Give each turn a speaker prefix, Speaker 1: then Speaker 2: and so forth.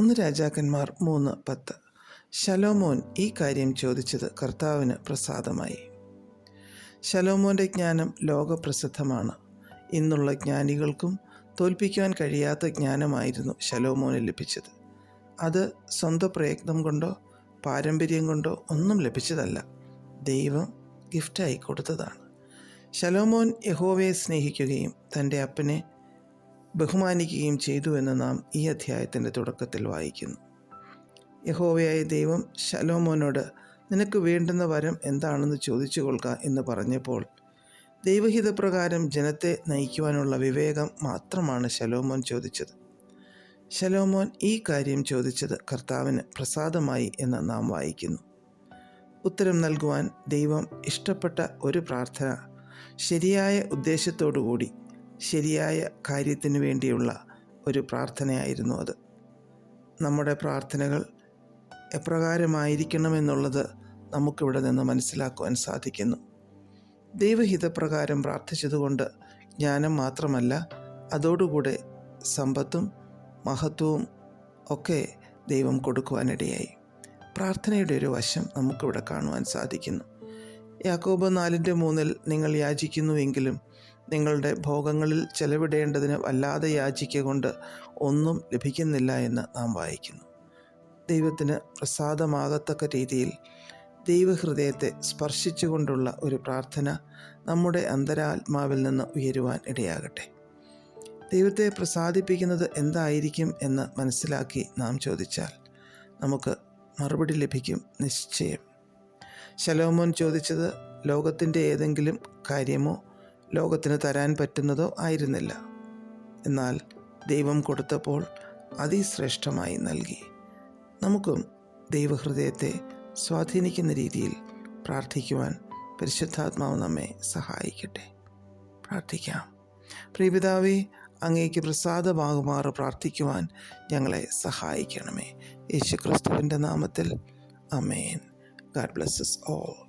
Speaker 1: ഒന്ന് രാജാക്കന്മാർ മൂന്ന് പത്ത്. ശലോമോൻ ഈ കാര്യം ചോദിച്ചത് കർത്താവിന് പ്രസാദമായി. ശലോമോന്റെ ജ്ഞാനം ലോകപ്രസിദ്ധമാണ്. ഇന്നുള്ള ജ്ഞാനികൾക്കും തോൽപ്പിക്കുവാൻ കഴിയാത്ത ജ്ഞാനമായിരുന്നു ശലോമോന് ലഭിച്ചത്. അത് സ്വന്തം പ്രയത്നം കൊണ്ടോ പാരമ്പര്യം കൊണ്ടോ ഒന്നും ലഭിച്ചതല്ല. ദൈവം ഗിഫ്റ്റായി കൊടുത്തതാണ്. ശലോമോൻ യഹോവയെ സ്നേഹിക്കുകയും തന്റെ അപ്പനെ ബഹുമാനിക്കുകയും ചെയ്തു എന്ന് നാം ഈ അധ്യായത്തിന്റെ തുടക്കത്തിൽ വായിക്കുന്നു. യഹോവയായ ദൈവം ശലോമോനോട് നിനക്ക് വേണ്ടുന്ന വരം എന്താണെന്ന് ചോദിച്ചു കൊള്ളുക എന്ന് പറഞ്ഞപ്പോൾ ദൈവഹിതപ്രകാരം ജനത്തെ നയിക്കുവാനുള്ള വിവേകം മാത്രമാണ് ശലോമോൻ ചോദിച്ചത്. ശലോമോൻ ഈ കാര്യം ചോദിച്ചത് കർത്താവിന് പ്രസാദമായി എന്ന് നാം വായിക്കുന്നു. ഉത്തരം നൽകുവാൻ ദൈവം ഇഷ്ടപ്പെട്ട ഒരു പ്രാർത്ഥന ശരിയായ ഉദ്ദേശത്തോടുകൂടി ശരിയായ കാര്യത്തിന് വേണ്ടിയുള്ള ഒരു പ്രാർത്ഥനയായിരുന്നു അത്. നമ്മുടെ പ്രാർത്ഥനകൾ എപ്രകാരമായിരിക്കണമെന്നുള്ളത് നമുക്കിവിടെ നിന്ന് മനസ്സിലാക്കുവാൻ സാധിക്കുന്നു. ദൈവഹിതപ്രകാരം പ്രാർത്ഥിച്ചതുകൊണ്ട് ജ്ഞാനം മാത്രമല്ല അതോടുകൂടെ സമ്പത്തും മഹത്വവും ഒക്കെ ദൈവം കൊടുക്കുവാനിടയായി. പ്രാർത്ഥനയുടെ ഒരു വശം നമുക്കിവിടെ കാണുവാൻ സാധിക്കുന്നു. യാക്കോബ് നാലിന്റെ മൂന്നിൽ നിങ്ങൾ യാചിക്കുന്നുവെങ്കിലും നിങ്ങളുടെ ഭോഗങ്ങളിൽ ചെലവിടേണ്ടതിന് വല്ലാതെ യാചിക്കൊണ്ട് ഒന്നും ലഭിക്കുന്നില്ല എന്ന് നാം വായിക്കുന്നു. ദൈവത്തിന് പ്രസാദമാകത്തക്ക രീതിയിൽ ദൈവഹൃദയത്തെ സ്പർശിച്ചുകൊണ്ടുള്ള ഒരു പ്രാർത്ഥന നമ്മുടെ അന്തരാത്മാവിൽ നിന്ന് ഉയരുവാൻ ഇടയാകട്ടെ. ദൈവത്തെ പ്രസാദിപ്പിക്കുന്നത് എന്തായിരിക്കും എന്ന് മനസ്സിലാക്കി നാം ചോദിച്ചാൽ നമുക്ക് മറുപടി ലഭിക്കും നിശ്ചയം. ശലോമോൻ ചോദിച്ചത് ലോകത്തിന്റെ ഏതെങ്കിലും കാര്യമോ ലോകത്തിന് തരാൻ പറ്റുന്നതോ ആയിരുന്നില്ല. എന്നാൽ ദൈവം കൊടുത്തപ്പോൾ അതിശ്രേഷ്ഠമായി നൽകി. നമുക്കും ദൈവഹൃദയത്തെ സ്വാധീനിക്കുന്ന രീതിയിൽ പ്രാർത്ഥിക്കുവാൻ പരിശുദ്ധാത്മാവ് നമ്മെ സഹായിക്കട്ടെ. പ്രാർത്ഥിക്കാം. പ്രിയപിതാവെ അങ്ങേക്ക് പ്രസാദമാകുമാറ് പ്രാർത്ഥിക്കുവാൻ ഞങ്ങളെ സഹായിക്കണമേ. യേശുക്രിസ്തുവിന്റെ നാമത്തിൽ. Amen God blesses all.